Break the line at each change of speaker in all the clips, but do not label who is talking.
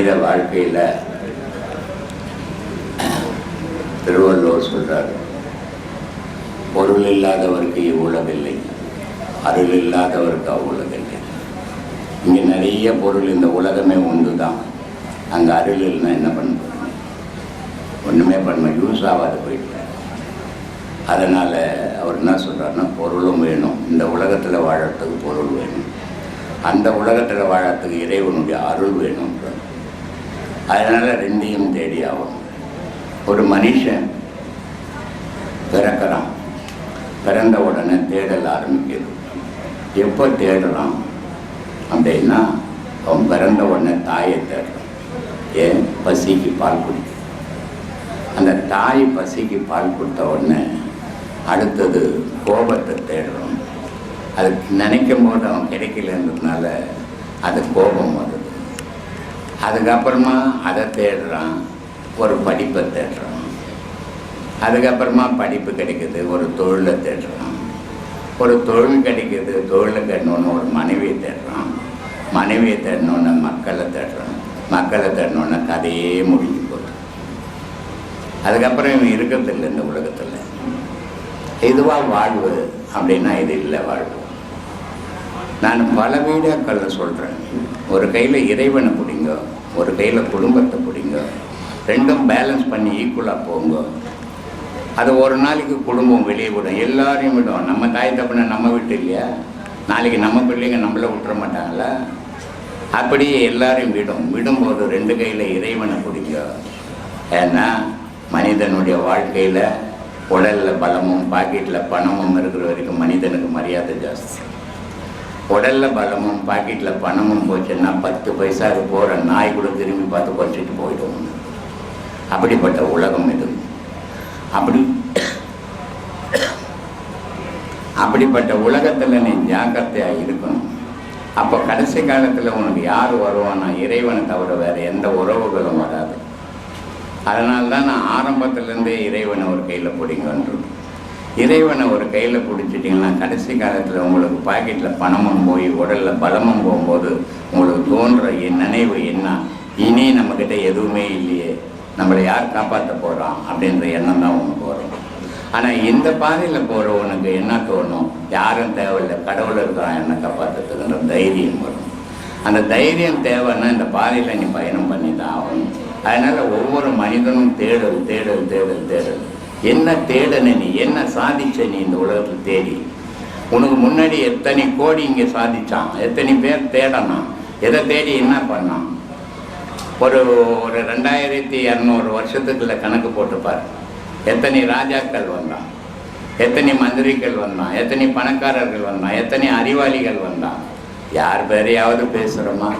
மனித வாழ்க்கையில் திருவள்ளுவர் சொல்றார் பொருள் இல்லாதவருக்கு இவ்வுலகில்லை அருள் இல்லாதவருக்கு அவ்வுலகில்லை. இங்கே நிறைய பொருள் இந்த உலகமே உண்டு தான் அங்கே அருள் இல்லைன்னா என்ன பண்ண ஒன்றுமே பண்ண யூஸ் ஆகாது போயிட்டு. அதனால் அவர் என்ன சொல்கிறாருன்னா பொருளும் வேணும். இந்த உலகத்தில் வாழறதுக்கு பொருள் வேணும். அந்த உலகத்தில் வாழறதுக்கு இறைவனுடைய அருள் வேணும்ன்றார். அதனால் ரெண்டையும் தேடி ஆகும். ஒரு மனுஷன் பிறக்கிறான். பிறந்த உடனே தேடல் ஆரம்பிக்குது. எப்போ தேடுறான் அப்படின்னா அவன் பிறந்த உடனே தாயை தேடுறான் ஏன்? பசிக்கு பால் குடிக்கும். அந்த தாய் பசிக்கு பால் கொடுத்த உடனே அடுத்தது கோபத்தை தேடுறோம் அது நினைக்கும் போது அவன் கிடைக்கலன்றதுனால அது கோபம் வருது. அதுக்கப்புறமா அதை தேடுறான் ஒரு படிப்பை தேடுறான். அதுக்கப்புறமா படிப்பு கிடைக்குது ஒரு தொழிலை தேடுறான். ஒரு தொழில் கிடைக்குது தொழிலை தேடணுன்னு ஒரு மனைவியை தேடுறான். மனைவியை தேடணுன்னு மக்களை தேடுறான். மக்களை தேடணுன்னு கதையே முடிஞ்சு போகுது. அதுக்கப்புறம் இவன் இருக்கிறதில்லை இந்த உலகத்தில். இதுவாக வாழ்வு அப்படின்னா இது இல்லை வாழ்வு. நான் பல வீடியோக்களில் சொல்கிறேன் ஒரு கையில் இறைவனை பிடிங்க. ஒரு கையில் குடும்பத்தை பிடிங்க. ரெண்டும் பேலன்ஸ் பண்ணி ஈக்குவலாக போங்க. அது ஒரு நாளைக்கு குடும்பம் வெளியே விடும் எல்லாரையும் விடும். நம்ம தாய் தப்பனை நம்ம வீட்டு இல்லையா? நாளைக்கு நம்ம பிள்ளைங்க நம்மளை விட்டுற மாட்டாங்களா? அப்படியே எல்லாரையும் விடும். விடும்போது ரெண்டு கையில் இறைவனை பிடிங்க. ஏன்னா மனிதனுடைய வாழ்க்கையில் உடலில் பலமும் பாக்கெட்டில் பணமும் இருக்கிற வரைக்கும் மனிதனுக்கு மரியாதை ஜாஸ்தி. உடலில் பலமும் பாக்கெட்டில் பணமும் போச்சுன்னா பத்து பைசாவுக்கு போகிற நாய் கூட திரும்பி பார்த்து குறைச்சிட்டு போயிடும். அப்படிப்பட்ட உலகம் இது. அப்படி அப்படிப்பட்ட உலகத்தில் நீ ஜாக்கிரதையாக இருக்கணும். அப்போ கடைசி காலத்தில் உனக்கு யார் வருவானா இறைவனை தவிர வேறு எந்த உறவுகளும் வராது. அதனால்தான் நான் ஆரம்பத்துலேருந்தே இறைவனை ஒரு கையில் பிடிங்கன்றது இறைவனை ஒரு கையில் பிடிச்சிட்டிங்கன்னா கடைசி காலத்தில் உங்களுக்கு பாக்கெட்டில் பணமும் போய் உடலில் பலமும் போகும்போது உங்களுக்கு தோன்ற என் நினைவு என்ன? இனி நம்மக்கிட்ட எதுவுமே இல்லையே. நம்மளை யார் காப்பாற்ற போகிறான் அப்படின்ற எண்ணம் தான் உனக்கு வரும். ஆனால் இந்த பாதையில் போகிறவனுக்கு என்ன தோணும்? யாரும் தேவையில்லை. கடவுள் இருக்கிறான் என்ன காப்பாற்றுறதுன்ற தைரியம் வரும். அந்த தைரியம் தேவைன்னா இந்த பாதையில் நீ பயணம் பண்ணி தான் ஆகணும். அதனால் ஒவ்வொரு மனிதனும் தேடல் தேடல் தேடல் தேடல். என்ன தேடன நீ என்ன சாதிச்ச நீ இந்த உலகத்தில் தேடி? உனக்கு முன்னாடி எத்தனை கோடி இங்கே சாதிச்சான்? எத்தனை பேர் தேடணும் எதை தேடி என்ன பண்ணான்? ஒரு ஒரு ரெண்டாயிரத்தி இரநூறு வருஷத்துக்குள்ள கணக்கு போட்டுப்பார். எத்தனை ராஜாக்கள் வந்தான்? எத்தனை மந்திரிகள் வந்தான்? எத்தனை பணக்காரர்கள் வந்தான்? எத்தனை அறிவாளிகள் வந்தான்? யார் பேரையாவது பேசுகிறோமா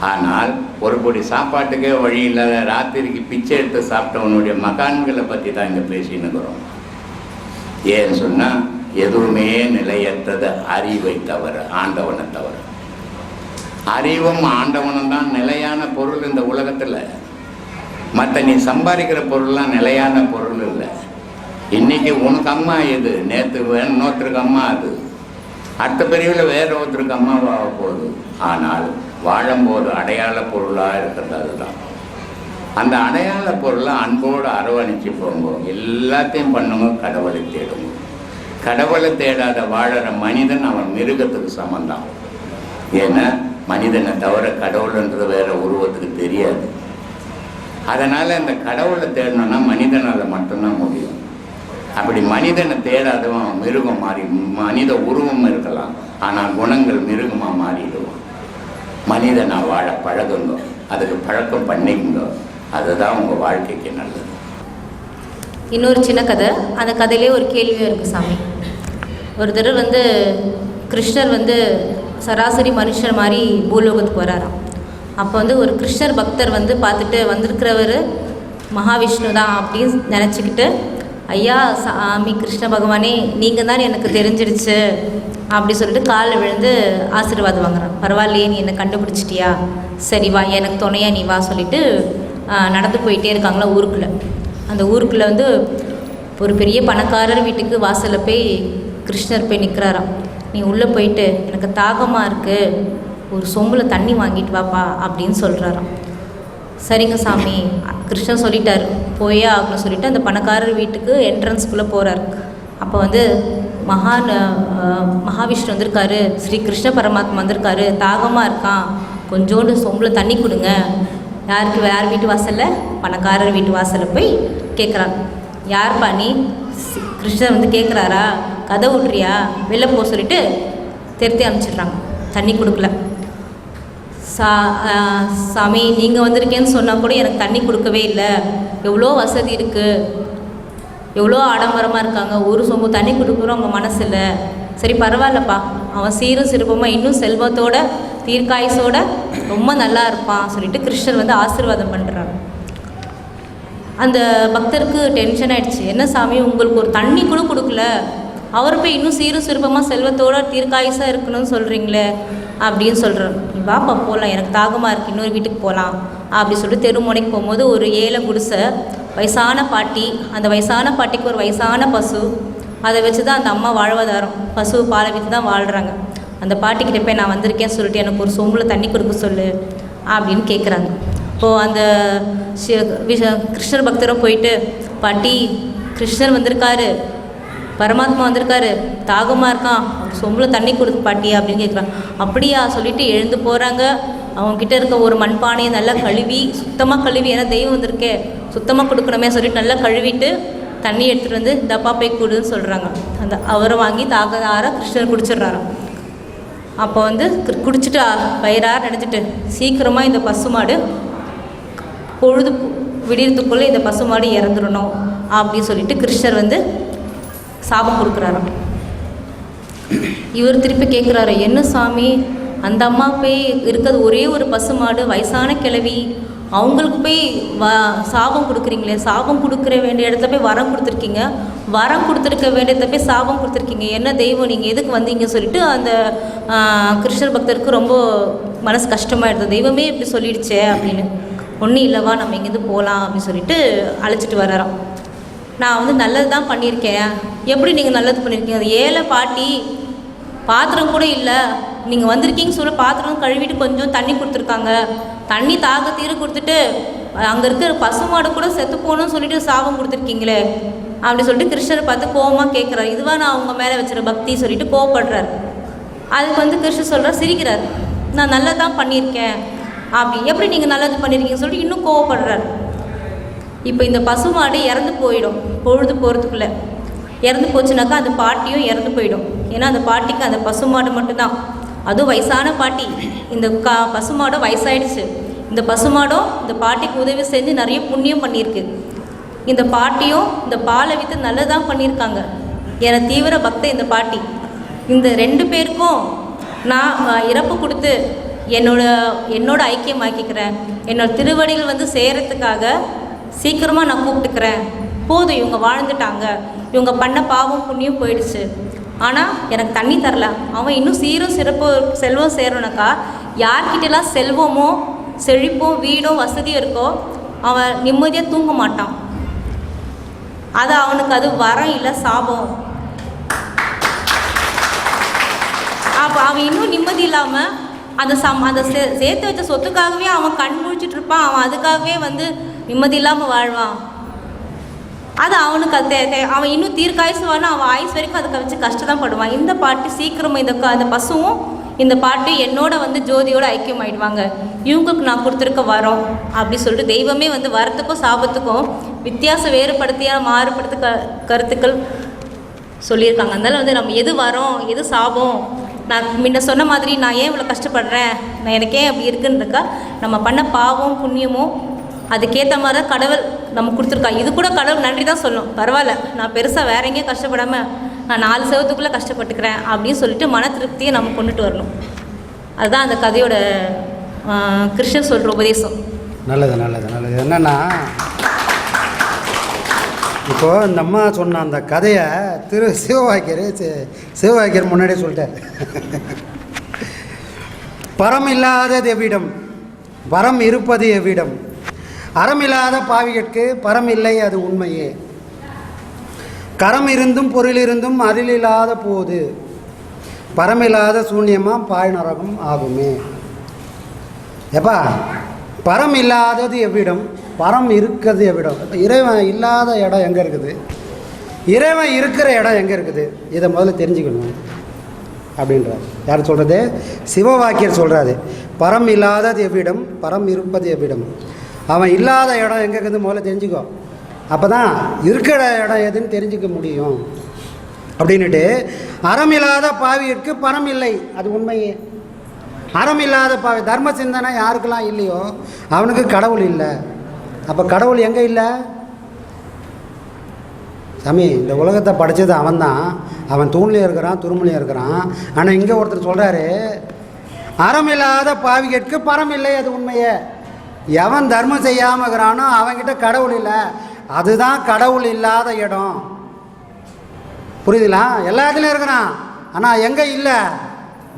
ஆனால் ஒரு பொடி சாப்பாட்டுக்கே வழி இல்லாத ராத்திரிக்கு பிச்சை எடுத்து சாப்பிட்டவனுடைய மகான்களை பற்றி தான் இங்கே பேசினுக்கிறோம் ஏன்னு சொன்னால் எதுவுமே நிலையற்றது அறிவை தவிர ஆண்டவனை தவிர அறிவும் ஆண்டவனும் தான் நிலையான பொருள் இந்த உலகத்தில். மற்ற நீ சம்பாதிக்கிற பொருள்லாம் நிலையான பொருள் இல்லை. இன்னைக்கு உனக்கு அம்மா எது? நேற்று இன்னொருத்தருக்கு அம்மா அது. அடுத்த பிரிவில் வேறு ஒருத்தருக்கு அம்மாவாக போகுது. ஆனால் வாழும்போது அடையாள பொருளாக இருக்கிறது அதுதான். அந்த அடையாள பொருளை அன்போடு அரவணைச்சு போங்க. எல்லாத்தையும் பண்ணுங்க கடவுளை தேடுங்க. கடவுளை தேடாத வாழற மனிதன் அவன் மிருகத்துக்கு சமந்தான். ஏன்னா மனிதனை தவிர கடவுள்ன்றது வேற உருவத்துக்கு தெரியாது. அதனால் அந்த கடவுளை தேடணும்னா மனிதனால் மட்டும்தான் முடியும். அப்படி மனிதனை தேடாதவன் மிருகம் மாறி மனித உருவம் இருக்கலாம். ஆனால் குணங்கள் மிருகமாக மாறிடும். மனிதனாக வாழ பழகுங்க. அதுக்கு பழக்கம் பண்ணிக்குங்க. அதுதான் உங்கள் வாழ்க்கைக்கு நல்லது.
இன்னொரு சின்ன கதை. அந்த கதையிலே ஒரு கேள்வியும் இருக்குது சாமி. ஒரு தடவை வந்து கிருஷ்ணர் வந்து சராசரி மனுஷர் மாதிரி பூலோகத்துக்கு வராராம். அப்போ வந்து ஒரு கிருஷ்ணர் பக்தர் வந்து பார்த்துட்டு வந்திருக்கிறவர் மகாவிஷ்ணு தான் அப்படின்னு நினச்சிக்கிட்டு ஐயா சாமி கிருஷ்ண பகவானே நீங்கள் தான் எனக்கு தெரிஞ்சிடுச்சு. அப்படி சொல்லிட்டு காலில் விழுந்து ஆசீர்வாதம் வாங்குறான். பரவாயில்லையே நீ என்னை கண்டுபிடிச்சிட்டியா? சரி வா எனக்கு துணையா நீ வா சொல்லிட்டு நடந்து போயிட்டே இருக்காங்களா ஊருக்குள்ளே. அந்த ஊருக்குள்ளே வந்து ஒரு பெரிய பணக்காரர் வீட்டுக்கு வாசலில் போய் கிருஷ்ணர் போய் நிற்கிறாராம் நீ உள்ளே போயிட்டு எனக்கு தாகமாக இருக்குது ஒரு சொம்பில் தண்ணி வாங்கிட்டு வாப்பா அப்படின்னு சொல்கிறாராம் சரிங்க சாமி. கிருஷ்ணன் சொல்லிட்டார். போயே ஆகணும்னு சொல்லிட்டு அந்த பணக்காரர் வீட்டுக்கு என்ட்ரன்ஸ்குள்ளே போகிறார் அப்போ வந்து மகான் மகாவிஷ்ணு வந்திருக்காரு. ஸ்ரீ கிருஷ்ண பரமாத்மா வந்திருக்காரு. தாகமாக இருக்கான். கொஞ்சோண்டு சொம்பில் தண்ணி கொடுங்க. யாருக்கு யார் வீட்டு வாசலில்? பணக்காரர் வீட்டு வாசலில் போய் கேட்குறான் யார்ப்பா நீ? கிருஷ்ணர் வந்து கேட்குறாரா கதை விட்றியா? வெளில போக சொல்லிட்டு திருத்தி அனுப்பிச்சிடுறாங்க தண்ணி கொடுக்கல. சா சாமி நீங்கள் வந்திருக்கேன்னு சொன்னால் கூட எனக்கு தண்ணி கொடுக்கவே இல்லை. எவ்வளோ வசதி இருக்குது எவ்வளோ ஆடம்பரமாக இருக்காங்க. ஒரு சொம்பு தண்ணி கொடுக்குறோம் அவங்க மனசு இல்லை சரி பரவாயில்லப்பா. அவன் சீரும் சிறப்புமாக இன்னும் செல்வத்தோட தீர்க்காயசோட ரொம்ப நல்லா இருப்பான் சொல்லிட்டு கிருஷ்ணர் வந்து ஆசீர்வாதம் பண்ணுறாங்க அந்த பக்தருக்கு டென்ஷன் ஆயிடுச்சு. என்ன சாமி உங்களுக்கு ஒரு தண்ணி கூட கொடுக்கல. அவர் போய் இன்னும் சீரும் சிறப்பமாக செல்வத்தோட தீர்க்காயசாக இருக்கணும்னு சொல்கிறீங்களே அப்படின்னு சொல்கிறோம் நீ வாப்பா போகலாம் எனக்கு தாகமாக இருக்குது இன்னொரு வீட்டுக்கு போகலாம் அப்படி சொல்லிட்டு தெருமுனைக்கு போகும்போது ஒரு ஏழை குடிசை வயசான பாட்டி அந்த வயசான பாட்டிக்கு ஒரு வயசான பசு. அதை வச்சு தான் அந்த அம்மா வாழ்வாதாரம். பசு பாலை விற்று தான் வாழ்கிறாங்க அந்த பாட்டிக்கிட்ட போய் நான் வந்திருக்கேன் சொல்லிட்டு எனக்கு ஒரு சொம்பில் தண்ணி கொடுக்க சொல்லு அப்படின்னு கேட்குறாங்க இப்போது அந்த கிருஷ்ணர் பக்தரும் போயிட்டு பாட்டி கிருஷ்ணர் வந்திருக்காரு. பரமாத்மா வந்திருக்காரு. தாகமாக இருக்கான். சொம்பில் தண்ணி கொடுத்து பாட்டி அப்படின்னு கேட்குறான் அப்படியா? சொல்லிட்டு எழுந்து போகிறாங்க அவங்கக்கிட்ட இருக்க ஒரு மண்பானையை நல்லா கழுவி சுத்தமாக கழுவி ஏன்னா தெய்வம் வந்திருக்கே. சுத்தமாக கொடுக்கணுமே சொல்லிட்டு நல்லா கழுவிட்டு தண்ணி எடுத்துகிட்டு வந்து டப்பா போய் கொடுன்னு சொல்கிறாங்க அந்த அவரை வாங்கி தாகதார கிருஷ்ணர் குடிச்சிடுறாராம். அப்போ வந்து குடிச்சிட்டு வயிறார நினச்சிட்டு சீக்கிரமாக இந்த பசுமாடு பொழுது விடியறதுக்குள்ளே இந்த பசுமாடு இறந்துடணும். அப்படின்னு சொல்லிட்டு கிருஷ்ணர் வந்து சாபம் கொடுக்குறாராம். இவர் திருப்பி கேட்குறாரு என்ன சாமி? அந்த அம்மா போய் இருக்கிறது ஒரே ஒரு பசுமாடு வயசான கிழவி. அவங்களுக்கு போய் வ சாபம் கொடுக்குறீங்களே சாபம் கொடுக்குற வேண்டிய இடத்துல போய் வரம் கொடுத்துருக்கீங்க. வரம் கொடுத்துருக்க வேண்டிய இடத்துல போய் சாபம் கொடுத்துருக்கீங்க. என்ன தெய்வம் நீங்கள் எதுக்கு வந்தீங்க? சொல்லிட்டு அந்த கிருஷ்ணர் பக்தருக்கு ரொம்ப மனசு கஷ்டமாயிடுது. தெய்வமே இப்படி சொல்லிடுச்சே அப்படின்னு. ஒன்றும் இல்லைவா நம்ம இங்கேருந்து போகலாம் அப்படின்னு சொல்லிட்டு அழைச்சிட்டு வராராம் நான் வந்து நல்லது தான் பண்ணியிருக்கேன். எப்படி நீங்கள் நல்லது பண்ணியிருக்கீங்க? அது ஏழை பாட்டி பாத்திரம் கூட இல்லை. நீங்கள் வந்திருக்கீங்க சொல்ல பாத்திரம் கழுவிட்டு கொஞ்சம் தண்ணி கொடுத்துருக்காங்க. தண்ணி தாக தீர கொடுத்துட்டு அங்கே இருக்கிற பசுமாடு கூட செத்து போகணும்னு சொல்லிட்டு சாபம் கொடுத்துருக்கீங்களே. அப்படி சொல்லிட்டு கிருஷ்ணரை பார்த்து கோவமாக கேட்குறாரு இதுவாக நான் அவங்க மேலே வச்சுற பக்தி சொல்லிட்டு கோவப்படுறார். அதுக்கு வந்து கிருஷ்ணர் சொல்கிறார் சிரிக்கிறார். நான் நல்லதான் பண்ணியிருக்கேன். அப்படி எப்படி நீங்கள் நல்லது பண்ணியிருக்கீங்கன்னு சொல்லிட்டு இன்னும் கோவப்படுறாரு. இப்போ இந்த பசுமாடு இறந்து போயிடும் பொழுது போகிறதுக்குள்ளே இறந்து போச்சுனாக்கா அந்த பாட்டியும் இறந்து போயிடும். ஏன்னா அந்த பாட்டிக்கு அந்த பசுமாடு மட்டும்தான். அதுவும் வயசான பாட்டி. இந்த கா பசுமாடும் வயசாயிடுச்சு. இந்த பசுமாடும் இந்த பாட்டிக்கு உதவி செஞ்சு நிறைய புண்ணியம் பண்ணியிருக்கு. இந்த பாட்டியும் இந்த பாலை விற்று நல்லதான் பண்ணியிருக்காங்க. என தீவிர பக்த இந்த பாட்டி. இந்த ரெண்டு பேருக்கும் நான் இறப்பு கொடுத்து என்னோட என்னோட ஐக்கியமாக்கிக்கிறேன். என்னோட திருவடிகள் வந்து சேரத்துக்காக சீக்கிரமாக நான் கூப்பிட்டுக்கிறேன். போதும் இவங்க வாழ்ந்துட்டாங்க. இவங்க பண்ண பாவம் புண்ணியம் போயிடுச்சு. ஆனால் எனக்கு தண்ணி தரல. அவன் இன்னும் சீரும் சிறப்பு செல்வம் சேரணுனாக்கா யார்கிட்டலாம் செல்வமோ செழிப்போ வீடோ வசதியும் இருக்கோ அவன் நிம்மதியாக தூங்க மாட்டான். அது அவனுக்கு அது வரம் இல்லை சாபம். அப்போ அவன் இன்னும் நிம்மதி இல்லாமல் அந்த சம் அந்த சே சேர்த்து வச்ச சொத்துக்காகவே அவன் கண் முழிச்சிட்டு இருப்பான். அவன் அதுக்காகவே வந்து நிம்மதி இல்லாமல் வாழ்வான். அது அவனுக்கு அது அவன் இன்னும் தீர்க்காயுசுவானா அவன் ஆயுஸ் வரைக்கும் அதுக்கு வச்சு கஷ்டத்தான் படுவான். இந்த பாட்டு சீக்கிரமாக இந்த அந்த பசுவும் இந்த பாட்டு என்னோட வந்து ஜோதியோட ஐக்கியம் ஆயிடுவாங்க இவங்களுக்கு நான் கொடுத்துருக்க வரோம் அப்படி சொல்லிட்டு தெய்வமே வந்து வரத்துக்கும் சாபத்துக்கும் வித்தியாசம் வேறுபடுத்திய மாறுபடுத்த க கருத்துக்கள் சொல்லியிருக்காங்க. அதனால வந்து நம்ம எது வரோம் எது சாபம் நான் முன்ன சொன்ன மாதிரி நான் ஏன் இவ்வளோ கஷ்டப்படுறேன்? நான் எனக்கு ஏன் அப்படி இருக்குன்றக்கா நம்ம பண்ண பாவம் புண்ணியமும் அதுக்கேற்ற மாதிரி தான் கடவுள் நம்ம கொடுத்துருக்கா. இது கூட கடவுள் நன்றி தான் சொல்லும். பரவாயில்ல நான் பெருசாக வேற எங்கேயும் கஷ்டப்படாமல் நான் நாலு செவத்துக்குள்ளே கஷ்டப்பட்டுக்கிறேன் அப்படின்னு சொல்லிட்டு மன திருப்தியை நம்ம கொண்டுட்டு வரணும். அதுதான் அந்த கதையோட கிருஷ்ணன் கிருஷ்ணர் சொல்கிற உபதேசம்.
நல்லது நல்லது நல்லது. என்னென்னா இப்போ இந்த அம்மா சொன்ன அந்த கதையை திரு சிவவாக்கியர் சிவவாக்கியர் முன்னாடியே சொல்லிட்டார். பரம் இல்லாதது எவ்விடம் வரம் இருப்பது எவ்விடம் அறமில்லாத பாவிகட்கு பரம் இல்லை அது உண்மையே. கரம் இருந்தும் பொருள் இருந்தும் அருளில்லாத போது பரமில்லாத சூன்யமாக பாய்நரகம் ஆகுமே. எப்பா பரம் இல்லாதது எவ்விடம்? பரம் இருக்கிறது எவ்விடம்? இறைவன் இல்லாத இடம் எங்கே இருக்குது? இறைவன் இருக்கிற இடம் எங்கே இருக்குது? இதை முதல்ல தெரிஞ்சுக்கணும். அப்படின்றார். யார் சொல்கிறது சிவவாக்கியர் சொல்கிறாரு பரம் இல்லாதது எவ்விடம்? பரம் இருப்பது எவ்விடம்? அவன் இல்லாத இடம் எங்கே இருக்குது முதல்ல தெரிஞ்சுக்கோ. அப்போ தான் இருக்கிற இடம் எதுன்னு தெரிஞ்சுக்க முடியும். அப்படின்னுட்டு அறம் இல்லாத பாவியிற்கு பரம் இல்லை. அது உண்மையே. அறம் இல்லாத பாவி தர்ம சிந்தனை யாருக்கெல்லாம் இல்லையோ அவனுக்கு கடவுள் இல்லை. அப்போ கடவுள் எங்கே இல்லை? சாமி இந்த உலகத்தை படைச்சது அவன்தான். அவன் தூண்லேயும் இருக்கிறான் துருமுலையும் இருக்கிறான். ஆனால் இங்கே ஒருத்தர் சொல்கிறாரு அறம் இல்லாத பாவிகட்கு பரம் இல்லை அது உண்மையே. எவன் தர்மம் செய்யாமல் இருக்கிறானோ அவன்கிட்ட கடவுள் இல்லை. அதுதான் கடவுள் இல்லாத இடம். புரியுதுங்களா? எல்லா இடத்துலையும் இருக்கிறான். ஆனால் எங்கே இல்லை?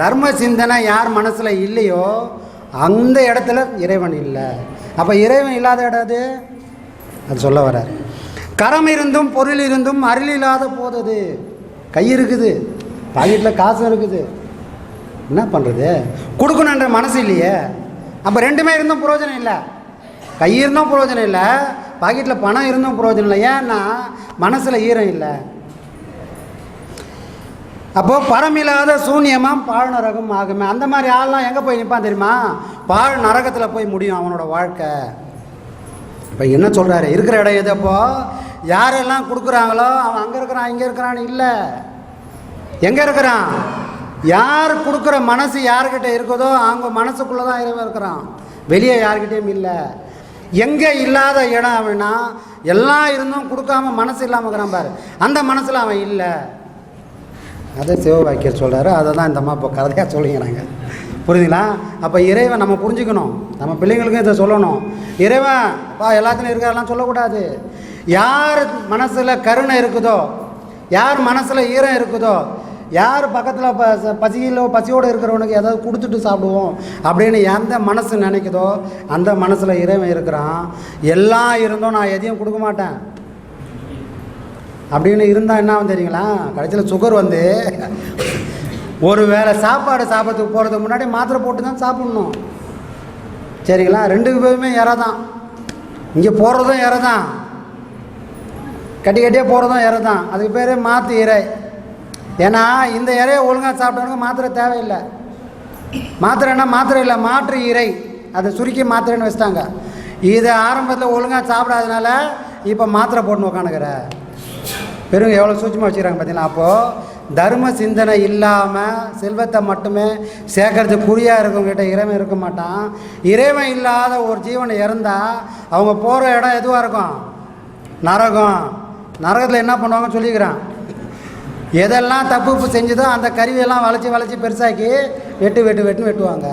தர்ம சிந்தனை யார் மனசில் இல்லையோ அந்த இடத்துல இறைவன் இல்லை. அப்போ இறைவன் இல்லாத இடம் அது அது சொல்ல வர்றார். கரம் இருந்தும் பொருள் இருந்தும் அருள் இல்லாத போதது கை இருக்குது. பாக்கெட்டில் காசு இருக்குது. என்ன பண்ணுறது கொடுக்கணுன்ற மனசு இல்லையே. அப்போ ரெண்டுமே இருந்தும் பிரயோஜனம் இல்லை. கை இருந்தும் பிரயோஜனம் இல்லை. பாக்கெட்டில் பணம் இருந்தும் பிரயோஜனம் இல்லை. ஏன்னா மனசில் ஈரம் இல்லை. அப்போது பரமில்லாத சூன்யமாக பாழ் நரகம் ஆகுமே. அந்த மாதிரி ஆள்லாம் எங்கே போய் நிற்பான் தெரியுமா? பாழ் நரகத்தில் போய் முடியும் அவனோட வாழ்க்கை. இப்போ என்ன சொல்கிறாரு இருக்கிற இடம் எது அப்போ? யாரெல்லாம் கொடுக்குறாங்களோ அவன் அங்கே இருக்கிறான் இங்கே இருக்கிறான்னு இல்லை. எங்கே இருக்கிறான்? யார் கொடுக்குற மனசு யார்கிட்ட இருக்குதோ அவங்க மனசுக்குள்ளே தான் இறைவன் இருக்கிறான். வெளியே யார்கிட்டேயும் இல்லை. எங்கே இல்லாத இடம் அப்படின்னா எல்லாம் இருந்தும் கொடுக்காம மனசு இல்லாமல் இருக்கிறான் பாரு. அந்த மனசில் அவன் இல்லை. அதை சிவபாக்கியர் சொல்கிறாரு அதை தான் இந்த அம்மா இப்போ கதையாக சொல்லிக்கிறாங்க. புரியுதுங்களா அப்போ இறைவன் நம்ம புரிஞ்சுக்கணும். நம்ம பிள்ளைங்களுக்கும் இதை சொல்லணும். இறைவன் அப்பா எல்லாத்துலையும் இருக்கிறதெல்லாம் சொல்லக்கூடாது. யார் மனசில் கருணை இருக்குதோ யார் மனசில் ஈரம் இருக்குதோ யார் பக்கத்தில் ப பசியிலோ பசியோடு இருக்கிறவனுக்கு ஏதாவது கொடுத்துட்டு சாப்பிடுவோம் அப்படின்னு எந்த மனசு நினைக்குதோ அந்த மனசில் இறைவன் இருக்கிறான். எல்லாம் இருந்தும் நான் எதையும் கொடுக்க மாட்டேன். அப்படின்னு இருந்தால் என்ன தெரியுங்களா? கடைசியில் சுகர் வந்து ஒரு வேளை சாப்பாடு சாப்பிட்றதுக்கு போகிறதுக்கு முன்னாடி மாத்திரை போட்டு தான் சாப்பிட்ணும். சரிங்களா? ரெண்டு பேருமே இறை தான் இங்கே போகிறதும் இறை தான் கட்டி கட்டியாக போகிறதும் இறை தான் அதுக்கு பேர் மாற்று இறை. ஏன்னா இந்த இறையை ஒழுங்காக சாப்பிட்டவனுக்கு மாத்திரை தேவையில்லை. மாத்திரைன்னா மாத்திரை இல்லை. மாற்று இறை. அதை சுருக்கி மாத்திரைன்னு வச்சிட்டாங்க. இதை ஆரம்பத்தில் ஒழுங்காக சாப்பிடாதனால இப்போ மாத்திரை போட்டுன்னு உக்காணுக்கிற பெருங்க எவ்வளோ சூட்சமாக வச்சுக்கிறாங்க பார்த்தீங்கன்னா அப்போது தர்ம சிந்தனை இல்லாமல் செல்வத்தை மட்டுமே சேர்க்கறது குறியாக இருக்கவங்ககிட்ட இறைவன் இருக்க மாட்டான். இறைவன் இல்லாத ஒரு ஜீவனை இறந்தால் அவங்க போகிற இடம் எதுவாக இருக்கும்? நரகம். நரகத்தில் என்ன பண்ணுவாங்கன்னு சொல்லிக்கிறான். எதெல்லாம் தப்பு செஞ்சதோ அந்த கருவியெல்லாம் வளைச்சி வளைச்சி பெருசாக்கி வெட்டு வெட்டு வெட்டுன்னு வெட்டுவாங்க.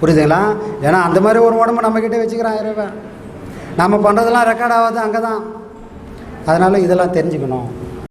புரியுதுங்களா? ஏன்னா அந்த மாதிரி ஒரு உடம்பு நம்மக்கிட்ட வச்சுக்கிறான் இறைவன். நம்ம பண்ணுறதெல்லாம் ரெக்கார்ட் ஆகாது அங்கே தான் அதனால் இதெல்லாம் தெரிஞ்சுக்கணும்.